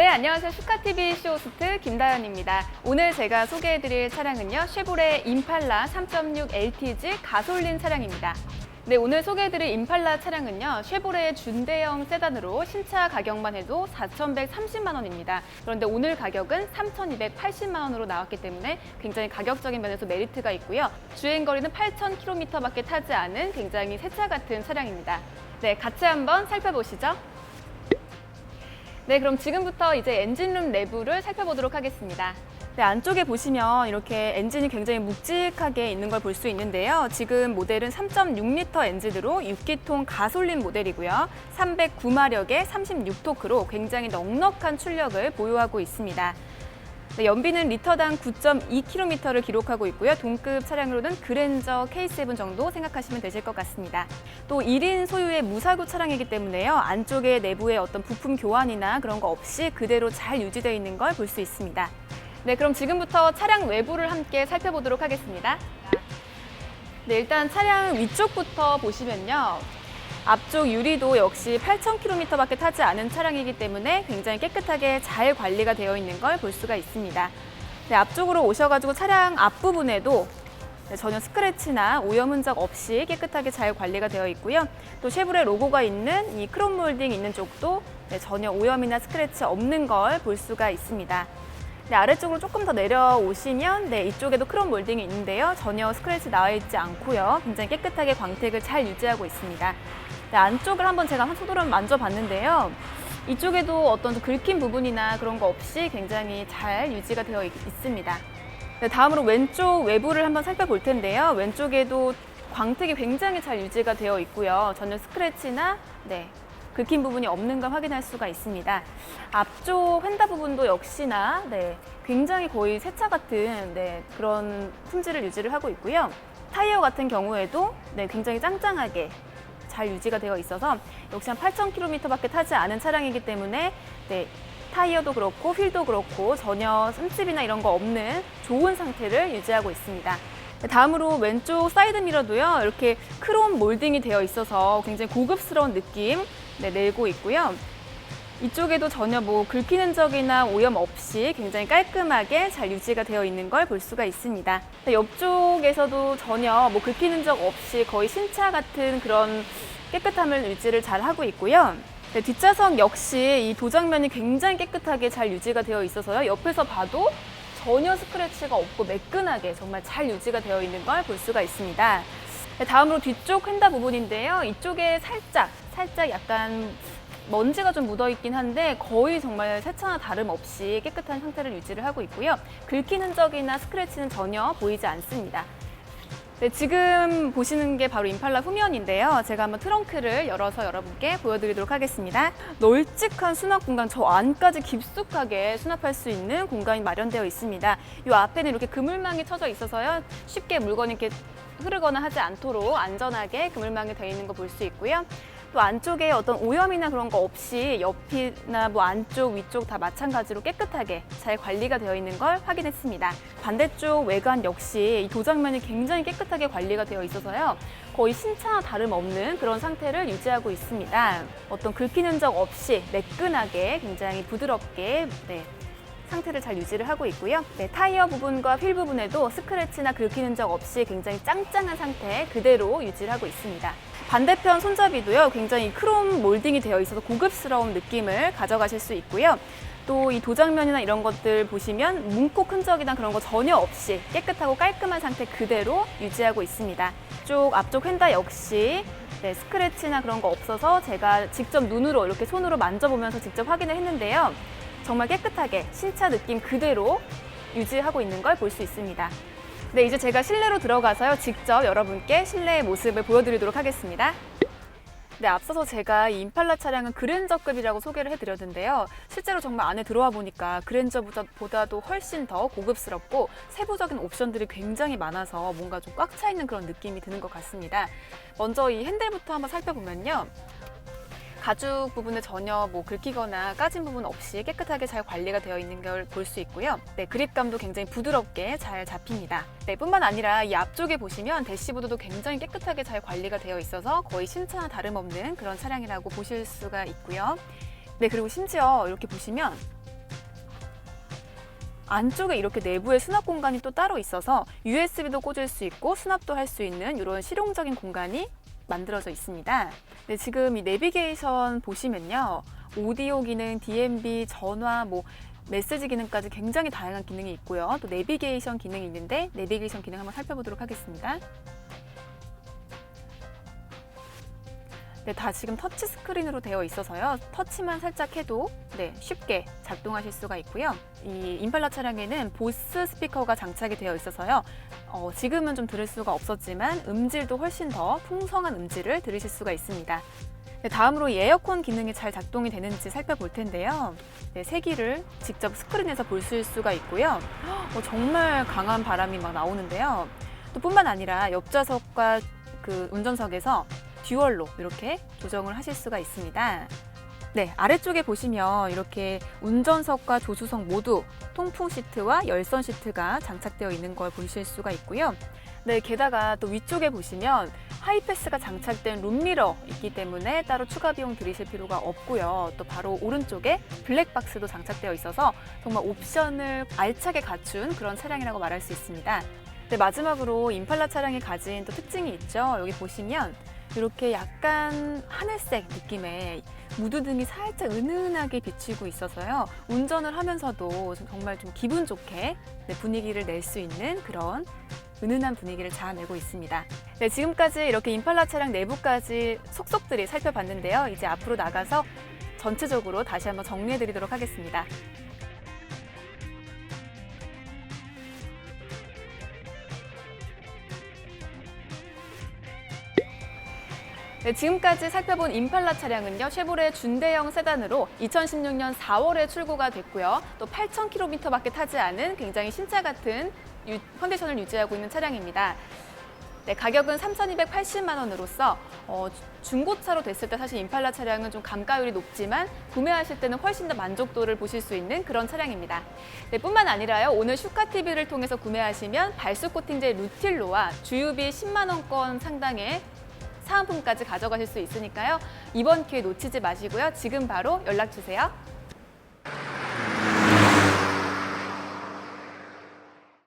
네, 안녕하세요. 슈카TV 쇼호스트 김다연입니다. 오늘 제가 소개해드릴 차량은요, 쉐보레 임팔라 3.6 LTG 가솔린 차량입니다. 네, 오늘 소개해드릴 임팔라 차량은요, 쉐보레의 준대형 세단으로 신차 가격만 해도 4,130만 원입니다. 그런데 오늘 가격은 3,280만 원으로 나왔기 때문에 굉장히 가격적인 면에서 메리트가 있고요. 주행 거리는 8,000km밖에 타지 않은 굉장히 새 차 같은 차량입니다. 네, 같이 한번 살펴보시죠. 네, 그럼 지금부터 이제 엔진룸 내부를 살펴보도록 하겠습니다. 네, 안쪽에 보시면 이렇게 엔진이 굉장히 묵직하게 있는 걸 볼 수 있는데요. 지금 모델은 3.6L 엔진으로 6기통 가솔린 모델이고요. 309마력의 36토크로 굉장히 넉넉한 출력을 보유하고 있습니다. 네, 연비는 리터당 9.2km를 기록하고 있고요. 동급 차량으로는 그랜저 K7 정도 생각하시면 되실 것 같습니다. 또 1인 소유의 무사고 차량이기 때문에요. 안쪽에 내부에 어떤 부품 교환이나 그런 거 없이 그대로 잘 유지되어 있는 걸 볼 수 있습니다. 네, 그럼 지금부터 차량 외부를 함께 살펴보도록 하겠습니다. 네, 일단 차량 위쪽부터 보시면요. 앞쪽 유리도 역시 8,000km밖에 타지 않은 차량이기 때문에 굉장히 깨끗하게 잘 관리가 되어 있는 걸 볼 수가 있습니다. 네, 앞쪽으로 오셔가지고 차량 앞부분에도 네, 전혀 스크래치나 오염 흔적 없이 깨끗하게 잘 관리가 되어 있고요. 또 쉐보레 로고가 있는 이 크롬 몰딩 있는 쪽도 네, 전혀 오염이나 스크래치 없는 걸 볼 수가 있습니다. 네, 아래쪽으로 조금 더 내려오시면 네, 이쪽에도 크롬 몰딩이 있는데요. 전혀 스크래치 나와 있지 않고요. 굉장히 깨끗하게 광택을 잘 유지하고 있습니다. 네, 안쪽을 한번 제가 한 손으로 만져봤는데요. 이쪽에도 어떤 좀 긁힌 부분이나 그런 거 없이 굉장히 잘 유지가 되어 있, 있습니다. 네, 다음으로 왼쪽 외부를 한번 살펴볼 텐데요. 왼쪽에도 광택이 굉장히 잘 유지가 되어 있고요. 전혀 스크래치나 네, 긁힌 부분이 없는 걸 확인할 수가 있습니다. 앞쪽 휀다 부분도 역시나 네, 굉장히 거의 새차 같은 네, 그런 품질을 유지를 하고 있고요. 타이어 같은 경우에도 네, 굉장히 짱짱하게 잘 유지가 되어 있어서 역시 한 8,000km밖에 타지 않은 차량이기 때문에 네, 타이어도 그렇고 휠도 그렇고 전혀 흠집이나 이런 거 없는 좋은 상태를 유지하고 있습니다. 네, 다음으로 왼쪽 사이드 미러도요 이렇게 크롬 몰딩이 되어 있어서 굉장히 고급스러운 느낌 네, 내고 있고요. 이쪽에도 전혀 뭐 긁히는 흔적이나 오염 없이 굉장히 깔끔하게 잘 유지가 되어 있는 걸 볼 수가 있습니다. 네, 옆쪽에서도 전혀 뭐 긁히는 흔적 없이 거의 신차 같은 그런 깨끗함을 유지를 잘 하고 있고요. 네, 뒷좌석 역시 이 도장면이 굉장히 깨끗하게 잘 유지가 되어 있어서요. 옆에서 봐도 전혀 스크래치가 없고 매끈하게 정말 잘 유지가 되어 있는 걸 볼 수가 있습니다. 네, 다음으로 뒤쪽 휀다 부분인데요. 이쪽에 살짝, 살짝 약간 먼지가 좀 묻어 있긴 한데 거의 정말 새차나 다름없이 깨끗한 상태를 유지를 하고 있고요. 긁힌 흔적이나 스크래치는 전혀 보이지 않습니다. 네, 지금 보시는 게 바로 임팔라 후면인데요. 제가 한번 트렁크를 열어서 여러분께 보여드리도록 하겠습니다. 널찍한 수납 공간, 저 안까지 깊숙하게 수납할 수 있는 공간이 마련되어 있습니다. 이 앞에는 이렇게 그물망이 쳐져 있어서요. 쉽게 물건이 이렇게 흐르거나 하지 않도록 안전하게 그물망이 되어 있는 거 볼 수 있고요. 또 안쪽에 어떤 오염이나 그런 거 없이 옆이나 뭐 안쪽, 위쪽 다 마찬가지로 깨끗하게 잘 관리가 되어 있는 걸 확인했습니다. 반대쪽 외관 역시 이 도장면이 굉장히 깨끗하게 관리가 되어 있어서요. 거의 신차나 다름없는 그런 상태를 유지하고 있습니다. 어떤 긁힌 흔적 없이 매끈하게 굉장히 부드럽게 네, 상태를 잘 유지를 하고 있고요. 네, 타이어 부분과 휠 부분에도 스크래치나 긁힌 흔적 없이 굉장히 짱짱한 상태 그대로 유지를 하고 있습니다. 반대편 손잡이도요, 굉장히 크롬 몰딩이 되어 있어서 고급스러운 느낌을 가져가실 수 있고요. 또 이 도장면이나 이런 것들 보시면 문콕 흔적이나 그런 거 전혀 없이 깨끗하고 깔끔한 상태 그대로 유지하고 있습니다. 쪽 앞쪽 휀다 역시 네, 스크래치나 그런 거 없어서 제가 직접 눈으로 이렇게 손으로 만져보면서 직접 확인을 했는데요. 정말 깨끗하게 신차 느낌 그대로 유지하고 있는 걸 볼 수 있습니다. 네, 이제 제가 실내로 들어가서요. 직접 여러분께 실내의 모습을 보여드리도록 하겠습니다. 네, 앞서서 제가 이 임팔라 차량은 그랜저급이라고 소개를 해드렸는데요. 실제로 정말 안에 들어와 보니까 그랜저보다도 훨씬 더 고급스럽고 세부적인 옵션들이 굉장히 많아서 뭔가 좀 꽉 차 있는 그런 느낌이 드는 것 같습니다. 먼저 이 핸들부터 한번 살펴보면요. 가죽 부분에 전혀 뭐 긁히거나 까진 부분 없이 깨끗하게 잘 관리가 되어 있는 걸 볼 수 있고요. 네, 그립감도 굉장히 부드럽게 잘 잡힙니다. 네, 뿐만 아니라 이 앞쪽에 보시면 대시보드도 굉장히 깨끗하게 잘 관리가 되어 있어서 거의 신차나 다름없는 그런 차량이라고 보실 수가 있고요. 네, 그리고 심지어 이렇게 보시면 안쪽에 이렇게 내부에 수납 공간이 또 따로 있어서 USB도 꽂을 수 있고 수납도 할 수 있는 이런 실용적인 공간이 만들어져 있습니다. 네, 지금 이 내비게이션 보시면요. 오디오 기능, DMB, 전화, 뭐 메시지 기능까지 굉장히 다양한 기능이 있고요. 또 내비게이션 기능이 있는데 내비게이션 기능 한번 살펴보도록 하겠습니다. 네, 다 지금 터치 스크린으로 되어 있어서요. 터치만 살짝 해도 네, 쉽게 작동하실 수가 있고요. 이 임팔라 차량에는 보스 스피커가 장착이 되어 있어서요. 어, 지금은 좀 들을 수가 없었지만 음질도 훨씬 더 풍성한 음질을 들으실 수가 있습니다. 네, 다음으로 이 에어컨 기능이 잘 작동이 되는지 살펴볼 텐데요. 네, 세기를 직접 스크린에서 보실 수가 있고요. 어, 정말 강한 바람이 막 나오는데요. 또 뿐만 아니라 옆좌석과 그 운전석에서 듀얼로 이렇게 조정을 하실 수가 있습니다. 네, 아래쪽에 보시면 이렇게 운전석과 조수석 모두 통풍 시트와 열선 시트가 장착되어 있는 걸 보실 수가 있고요. 네, 게다가 또 위쪽에 보시면 하이패스가 장착된 룸미러 있기 때문에 따로 추가 비용 들이실 필요가 없고요. 또 바로 오른쪽에 블랙박스도 장착되어 있어서 정말 옵션을 알차게 갖춘 그런 차량이라고 말할 수 있습니다. 네, 마지막으로 임팔라 차량이 가진 또 특징이 있죠. 여기 보시면 이렇게 약간 하늘색 느낌의 무드등이 살짝 은은하게 비치고 있어서요. 운전을 하면서도 정말 좀 기분 좋게 네, 분위기를 낼 수 있는 그런 은은한 분위기를 자아내고 있습니다. 네, 지금까지 이렇게 임팔라 차량 내부까지 속속들이 살펴봤는데요. 이제 앞으로 나가서 전체적으로 다시 한번 정리해 드리도록 하겠습니다. 네, 지금까지 살펴본 임팔라 차량은요, 쉐보레 준대형 세단으로 2016년 4월에 출고가 됐고요. 또 8,000km밖에 타지 않은 굉장히 신차 같은 유- 컨디션을 유지하고 있는 차량입니다. 네, 가격은 3,280만 원으로서 어, 중고차로 됐을 때 사실 임팔라 차량은 좀 감가율이 높지만 구매하실 때는 훨씬 더 만족도를 보실 수 있는 그런 차량입니다. 네, 뿐만 아니라요. 오늘 슈카 TV를 통해서 구매하시면 발수 코팅제 루틸로와 주유비 10만 원권 상당의 사은품까지 가져가실 수 있으니까요. 이번 기회 놓치지 마시고요. 지금 바로 연락 주세요.